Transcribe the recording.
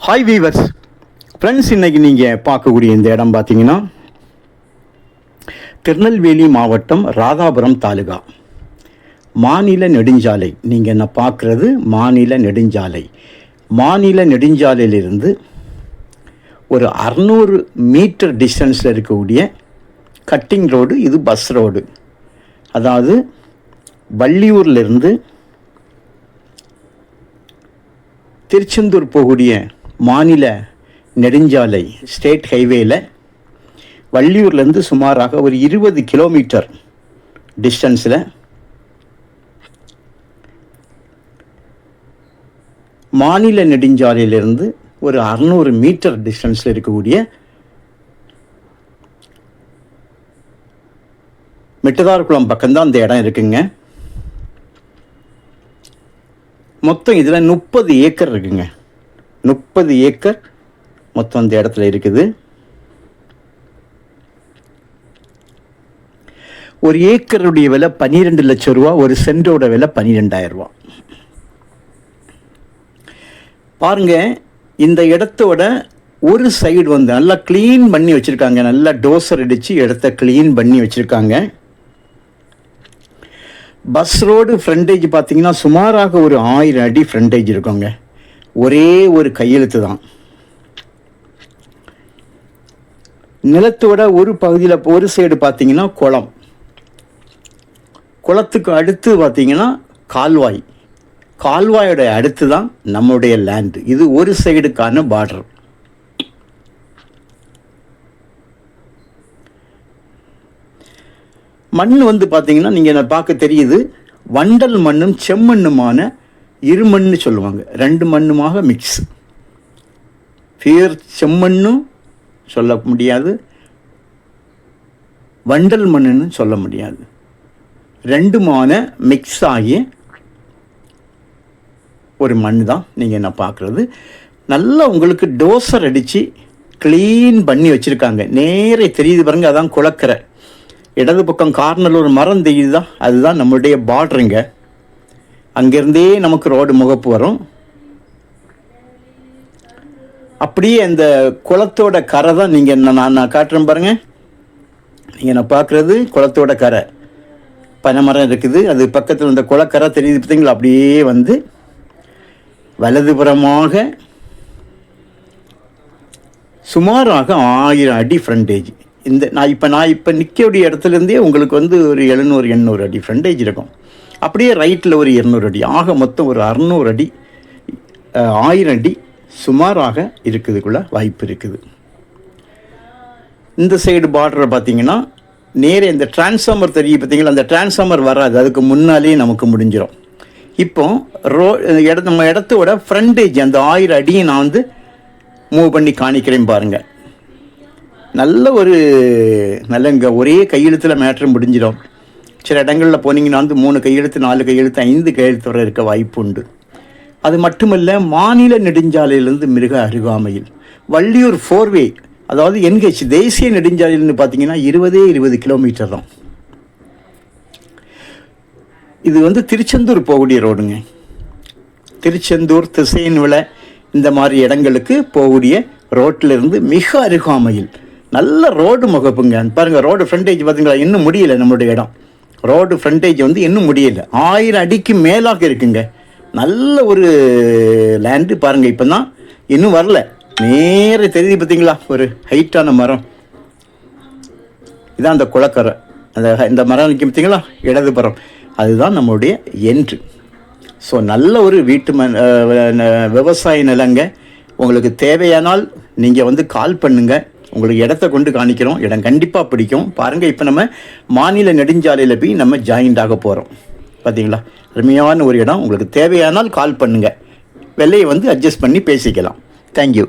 Hi viewers friends இன்னைக்கு நீங்கள் பார்க்கக்கூடிய இந்த இடம் பார்த்தீங்கன்னா திருநெல்வேலி மாவட்டம் ராதாபுரம் தாலுகா. மாநில நெடுஞ்சாலை. நீங்கள் என்ன பார்க்குறது? மாநில நெடுஞ்சாலை. மாநில நெடுஞ்சாலையிலிருந்து ஒரு அறநூறு மீட்டர் டிஸ்டன்ஸில் இருக்கக்கூடிய கட்டிங் ரோடு இது பஸ் ரோடு அதாவது வள்ளியூர்லேருந்து திருச்செந்தூர் போகக்கூடிய மாநில நெடுஞ்சாலை ஸ்டேட் ஹைவேயில் வள்ளியூர்லேருந்து சுமாராக ஒரு இருபது கிலோமீட்டர் டிஸ்டன்ஸில் மாநில நெடுஞ்சாலையிலிருந்து ஒரு அறநூறு மீட்டர் டிஸ்டன்ஸில் இருக்கக்கூடிய மிட்டதார்குளம் பக்கம்தான் அந்த இடம் இருக்குங்க. மொத்தம் இதில் முப்பது ஏக்கர் இருக்குங்க. முப்பது ஏக்கர் மொத்தம் அந்த இடத்துல இருக்குது. ஒரு ஏக்கருடைய விலை பன்னிரெண்டு லட்சம் ரூபா ஒரு சென்டோட விலை பன்னிரெண்டாயிரம் ரூபா. பாருங்க இந்த இடத்தோட ஒரு சைடு வந்து நல்லா க்ளீன் பண்ணி வச்சுருக்காங்க. நல்லா டோசர் அடித்து இடத்த க்ளீன் பண்ணி வச்சுருக்காங்க. பஸ் ரோடு ஃப்ரண்டேஜ் பார்த்தீங்கன்னா சுமாராக ஒரு ஆயிரம் அடி ஃப்ரண்டேஜ் இருக்குங்க. ஒரே ஒரு கையெழுத்து தான். நிலத்தோட ஒரு பகுதியில் ஒரு சைடு பார்த்தீங்கன்னா குளம். குளத்துக்கு அடுத்து பார்த்தீங்கன்னா கால்வாய். கால்வாயோட அடுத்து தான் நம்முடைய லேண்டு இது ஒரு சைடுக்கான பார்டர் மண் வந்து பார்த்தீங்கன்னா நீங்கள் பார்க்க தெரியுது வண்டல் மண்ணும் செம்மண்ணுமான இருமண்ணு சொல்லுவாங்க. ரெண்டு மண்ணுமாக மிக்ஸ் பியர் செம்மண்ணும் சொல்ல முடியாது. வண்டல் மண்ணுன்னு சொல்ல முடியாது. ரெண்டுமான மிக்ஸ் ஆகி ஒரு மண் தான் நீங்கள் என்ன பார்க்குறது நல்லா உங்களுக்கு டோசர் அடித்து க்ளீன் பண்ணி வச்சுருக்காங்க. நேரே தெரியுது பாருங்க அதான் குளக்கரை. இடது பக்கம் கார்னரில் ஒரு மரம் தெரியுதுதான் அதுதான் நம்மளுடைய பார்டருங்க அங்கேருந்தே நமக்கு ரோடு முகப்பு வரும். அப்படியே அந்த குளத்தோட கரை தான் நீங்கள் நான் நான் காட்டுறேன் பாருங்கள் நீங்கள் நான் பார்க்குறது குளத்தோட கரை. பனைமரம் இருக்குது. அது பக்கத்தில் இந்த குளக்கரை தெரியுது பார்த்தீங்களா? அப்படியே வந்து வலதுபுறமாக சுமாராக ஆயிரம் அடி ஃப்ரண்டேஜ் இந்த நான் இப்போ நான் இப்போ நிற்கக்கூடிய இடத்துலேருந்தே உங்களுக்கு வந்து ஒரு எழுநூறு எண்ணூறு அடி ஃப்ரண்டேஜ் இருக்கும். அப்படியே ரைட்டில் ஒரு இரநூறு அடி ஆக மொத்தம் ஒரு அறநூறு அடி ஆயிரம் அடி சுமாராக இருக்குதுக்குள்ள வாய்ப்பு இருக்குது. இந்த சைடு பார்டரை பார்த்தீங்கன்னா நேரே இந்த டிரான்ஸ்ஃபார்மர் தெரியும் பார்த்தீங்களா அந்த டிரான்ஸ்ஃபார்மர் வராது. அதுக்கு முன்னாலேயே நமக்கு முடிஞ்சிடும் இப்போ ரோ இட நம்ம இடத்தோட ஃப்ரண்டேஜ் அந்த ஆயிரம் அடியை நான் வந்து மூவ் பண்ணி காணிக்கிறேன் பாருங்கள் நல்ல ஒரு நல்ல இங்கே ஒரே கையெழுத்தில் மேட்ரு முடிஞ்சிடும். சில இடங்களில் போனீங்கன்னா வந்து மூணு கையெழுத்து நாலு கையெழுத்து ஐந்து கையெழுத்து வரை இருக்க வாய்ப்பு உண்டு அது மட்டுமல்ல மாநில நெடுஞ்சாலையிலிருந்து மிக அருகாமையில். வள்ளியூர் ஃபோர்வே அதாவது என்ஹெச் தேசிய நெடுஞ்சாலையில்னு பார்த்தீங்கன்னா இருபதே இருபது கிலோமீட்டர் தான். இது வந்து திருச்செந்தூர் போகக்கூடிய ரோடுங்க. திருச்செந்தூர் திசையன்விளை இந்த மாதிரி இடங்களுக்கு போகக்கூடிய ரோட்டிலிருந்து மிக அருகாமையில் நல்ல ரோடு முகப்புங்க. பாருங்கள் ரோடு ஃப்ரண்டேஜ் பார்த்தீங்களா இன்னும் முடியல நம்மளுடைய இடம். ரோடு ஃப்ரண்டேஜ் வந்து இன்னும் முடியல. ஆயிரம் அடிக்கு மேலாக இருக்குங்க. நல்ல ஒரு லேண்டு பாருங்கள் இப்போ தான் இன்னும் வரல. நேர தெரியுது பார்த்தீங்களா ஒரு ஹைட்டான மரம். இதான் அந்த குளக்கரை. அந்த இந்த மரம் நிற்கும் பார்த்தீங்களா இடதுபுறம் அதுதான் நம்மளுடைய என்ட்ரு ஸோ நல்ல ஒரு வீட்டு ம ந- விவசாய நிலங்க. உங்களுக்கு தேவையானால் நீங்கள் வந்து கால் பண்ணுங்கள் உங்களுக்கு இடத்த கொண்டு காணிக்கிறோம். இடம் கண்டிப்பாக பிடிக்கும். பாருங்கள் இப்போ நம்ம மாநில நெடுஞ்சாலையில் போய் நம்ம ஜாயிண்ட் ஆக போகிறோம் பார்த்தீங்களா அருமையான ஒரு இடம். உங்களுக்கு தேவையானால் கால் பண்ணுங்கள் விலையை வந்து அட்ஜஸ்ட் பண்ணி பேசிக்கலாம். தேங்க்யூ